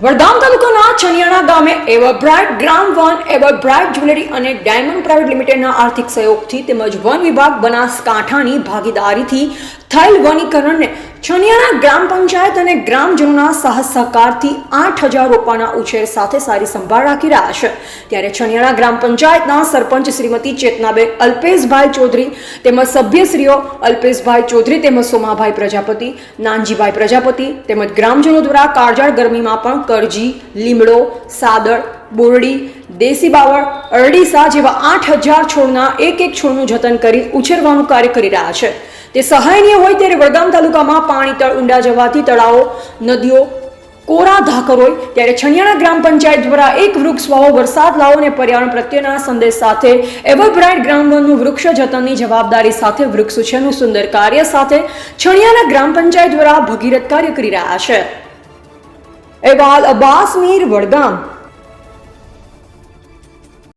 વડગામ તાલુકાના છનિયાણા ગામે ever bright ગ્રામ વન એવર બ્રાઇટ જ્વેલરી અને ડાયમંડ પ્રાઇવેટ લિમિટેડના આર્થિક સહયોગથી તેમજ વન વિભાગ બનાસકાંઠાની ભાગીદારીથી થયેલ વનીકરણને છનિયાણા ગ્રામ પંચાયત અને ગ્રામજનોના સાહસ સહકારથી આઠ હજાર રોપાના ઉછેર સાથે સારી સંભાળ રાખી રહ્યા છે. ત્યારે છનિયાણા ગ્રામ પંચાયતના સરપંચ શ્રીમતી ચેતનાબેન અલ્પેશભાઈ ચૌધરી તેમજ સભ્યશ્રીઓ અલ્પેશભાઈ ચૌધરી તેમજ સોમાભાઈ પ્રજાપતિ, નાનજીભાઈ પ્રજાપતિ તેમજ ગ્રામજનો દ્વારા કાળજાળ ગરમીમાં પણ કરજી, લીમડો, સાદળ, બોરડી, દેશી બાવળ, અરડીસા જેવા આઠ હજાર છોડના એક એક છોડનું જતન કરી ઉછેરવાનું કાર્ય કરી રહ્યા છે. તે સહાયનીય હોય ત્યારે વડગામ તાલુકામાં પાણી તળ ઊંડા જવાથી તળાવો, નદીઓ, કોરા ધાકર હોય ત્યારે છણિયાણા ગ્રામ પંચાયત દ્વારા એક વૃક્ષ વાવો વરસાદ લાવો અને પર્યાવરણ પ્રત્યેના સંદેશ સાથે એવરબ્રાઇટ ગ્રામવનનું વૃક્ષ જતનની જવાબદારી સાથે વૃક્ષ ઉછેરનું સુંદર કાર્ય સાથે છણિયાના ગ્રામ પંચાયત દ્વારા ભગીરથ કાર્ય કરી રહ્યા છે. અહેવાલ અબ્બાસ મીર, વડગામ.